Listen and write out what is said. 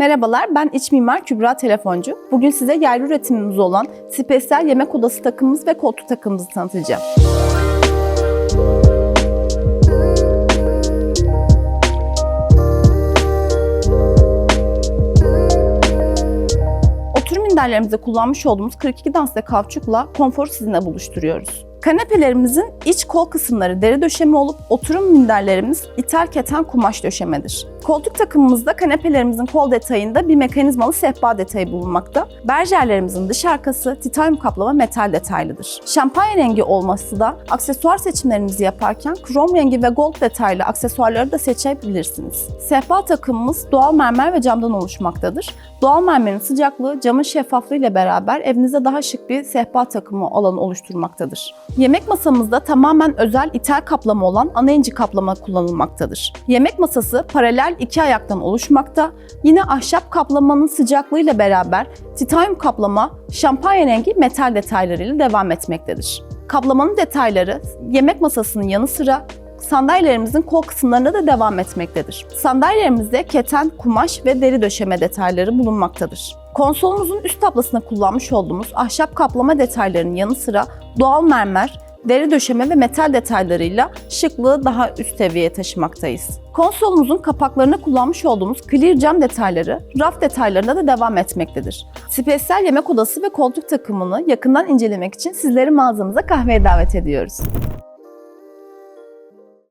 Merhabalar, ben iç mimar Kübra Telefoncu. Bugün size yerli üretimimiz olan spesiyel yemek odası takımımız ve koltuk takımımızı tanıtacağım. Oturum minderlerimizde kullanmış olduğumuz 42 danslı kauçukla konforu sizinle buluşturuyoruz. Kanepelerimizin iç kol kısımları deri döşeme olup oturum minderlerimiz ithal keten kumaş döşemedir. Koltuk takımımızda kanepelerimizin kol detayında bir mekanizmalı sehpa detayı bulunmakta. Berjerlerimizin dış arkası titanyum kaplama metal detaylıdır. Şampanya rengi olması da aksesuar seçimlerinizi yaparken krom rengi ve gold detaylı aksesuarları da seçebilirsiniz. Sehpa takımımız doğal mermer ve camdan oluşmaktadır. Doğal mermerin sıcaklığı camın şeffaflığı ile beraber evinizde daha şık bir sehpa takımı alanı oluşturmaktadır. Yemek masamızda tamamen özel ithal kaplama olan ana inci kaplama kullanılmaktadır. Yemek masası paralel iki ayaktan oluşmakta. Yine ahşap kaplamanın sıcaklığıyla beraber titanyum kaplama şampanya rengi metal detaylarıyla devam etmektedir. Kaplamanın detayları yemek masasının yanı sıra sandalyelerimizin kol kısımlarında da devam etmektedir. Sandalyelerimizde keten, kumaş ve deri döşeme detayları bulunmaktadır. Konsolumuzun üst tablasında kullanmış olduğumuz ahşap kaplama detaylarının yanı sıra doğal mermer, deri döşeme ve metal detaylarıyla şıklığı daha üst seviyeye taşımaktayız. Konsolumuzun kapaklarına kullanmış olduğumuz clear cam detayları raf detaylarına da devam etmektedir. Spesiyel yemek odası ve koltuk takımını yakından incelemek için sizleri mağazamıza kahveye davet ediyoruz.